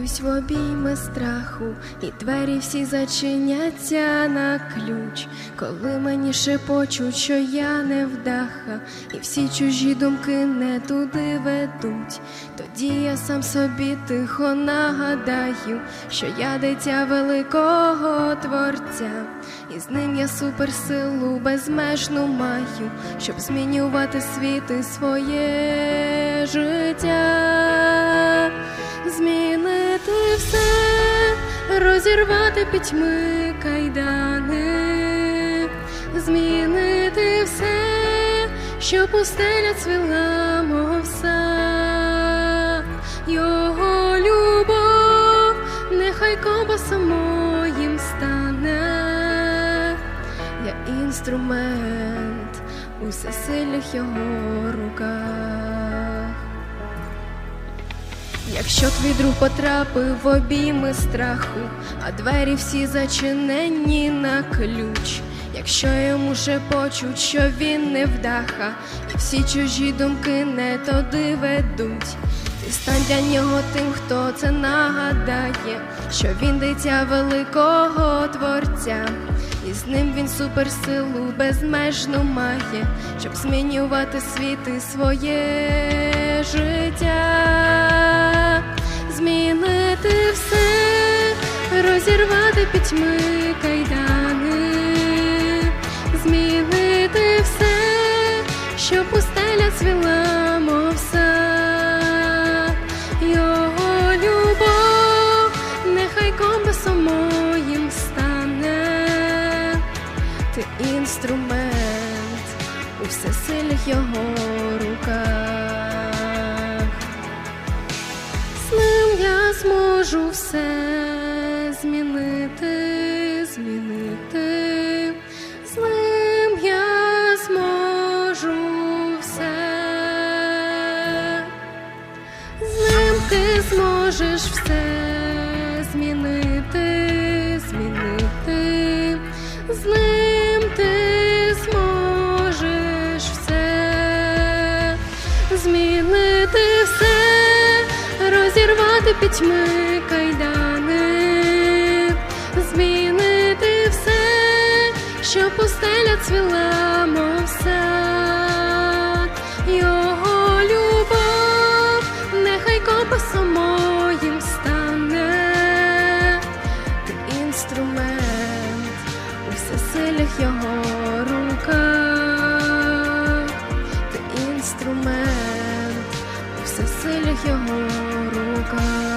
Опиняюсь в обійми страху, і двері всі зачиняться на ключ, коли мені шепочуть, що я не вдаха, і всі чужі думки не туди ведуть. Тоді я сам собі тихо нагадаю, що я дитя великого творця, і з ним я суперсилу безмежну маю, щоб змінювати світ і своє життя все, розірвати пітьми кайдани, змінити все, що пустеля цвіла, мов сад. його любов, нехай компасом моїм стане, я інструмент у всесильних його руках. Якщо твій друг потрапив в обійми страху, а двері всі зачинені на ключ, якщо йому шепочуть, що він не вдаха, і всі чужі думки не туди ведуть, ти стань для нього тим, хто це нагадає, що він дитя великого творця, і з ним він суперсилу безмежну має, щоб змінювати світ і своє життя розірвати пітьми кайдани, змінити все, що пустеля цвіла, мов сад. його любов, нехай компасом моїм стане, ти інструмент у всесильних його руках. З ним я зможу все змінити, змінити, з ним я зможу все, з ним ти зможеш все змінити, змінити, з ним ти зможеш все. Змінити все розірвати пітьми кайдани, що пустеля цвіла, мов сад його любов, нехай компасом моїм стане, ти інструмент у всесилях його рука, ти інструмент у всесилях його рука.